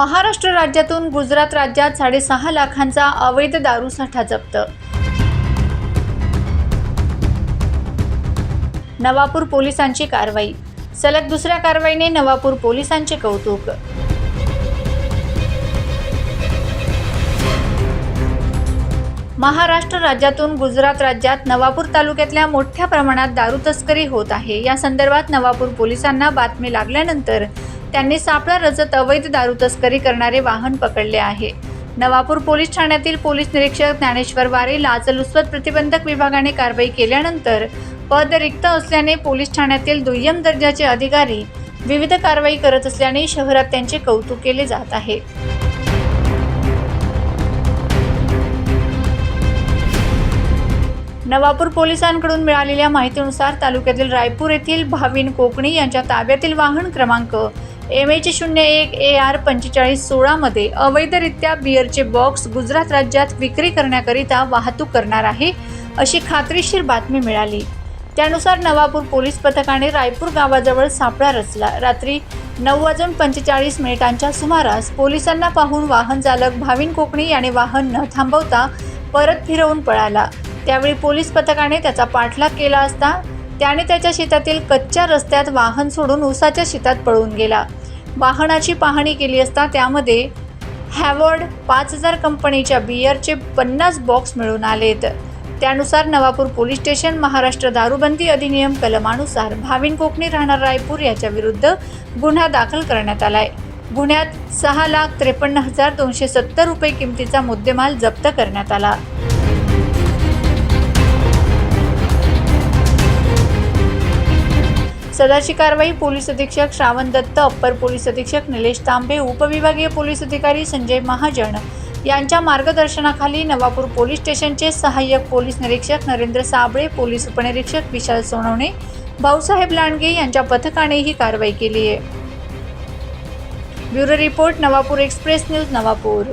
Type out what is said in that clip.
महाराष्ट्र राज्यातून गुजरात राज्यात साडेसहा लाखांचा अवैध दारू साठा जप्त. नवापूर पोलिसांची कारवाई. सलग दुसऱ्या कारवाईने नवापूर पोलिसांचे कौतुक. महाराष्ट्र राज्यातून गुजरात राज्यात नवापूर तालुक्यातल्या मोठ्या प्रमाणात दारू तस्करी होत आहे. या संदर्भात नवापूर पोलिसांना बातमी लागल्यानंतर त्यांनी सापळा रचत अवैध दारू तस्करी करणारे वाहन पकडले आहे. नवापूर पोलीस ठाण्यातील पोलीस निरीक्षक ज्ञानेश्वर वारे लाचलुचपत प्रतिबंधक विभागाने कारवाई केल्यानंतर पद रिक्त असल्याने पोलीस ठाण्यातील दुय्यम दर्जाचे अधिकारी विविध कारवाई करत असल्याने शहरात त्यांचे कौतुक केले जात आहे. नवापूर पोलिसांकडून मिळालेल्या माहितीनुसार तालुक्यातील रायपूर येथील भाविन कोकणी यांच्या ताब्यातील वाहन क्रमांक एम एच शून्य एक ए आर पंचेचाळीस सोळामध्ये अवैधरित्या बिअरचे बॉक्स गुजरात राज्यात विक्री करण्याकरिता वाहतूक करणार आहे अशी खात्रीशीर बातमी मिळाली. त्यानुसार नवापूर पोलीस पथकाने रायपूर गावाजवळ सापळा रचला. रात्री नऊ वाजून पंचेचाळीस मिनिटांच्या सुमारास पोलिसांना पाहून वाहन चालक भाविन कोकणी याने वाहन न थांबवता परत फिरवून पळाला. त्यावेळी पोलीस पथकाने त्याचा पाठलाग केला असता त्याने त्याच्या शेतातील कच्च्या रस्त्यात वाहन सोडून उसाच्या शेतात पळून गेला. वाहनाची पाहणी केली असता त्यामध्ये हॅवर्ड पाच हजार कंपनीच्या बियरचे पन्नास बॉक्स मिळून आलेत. त्यानुसार नवापूर पोलीस स्टेशन महाराष्ट्र दारूबंदी अधिनियम कलमानुसार भाविन कोकणी राहणार रायपूर याच्या विरुद्ध गुन्हा दाखल करण्यात आलाय. गुन्ह्यात सहा लाख त्रेपन्न हजार दोनशे सत्तर रुपये किमतीचा मुद्देमाल जप्त करण्यात आला. सदरची कारवाई पोलीस अधीक्षक श्रावण दत्त अप्पर पोलीस अधीक्षक निलेश तांबे उपविभागीय पोलीस अधिकारी संजय महाजन. यांच्या मार्गदर्शनाखाली नवापूर पोलीस स्टेशनचे सहाय्यक पोलीस निरीक्षक नरेंद्र साबळे पोलीस उपनिरीक्षक विशाल सोनवणे भाऊसाहेब लांडगे यांच्या पथकाने ही कारवाई केली आहे. Bureau report Navapur express news Navapur.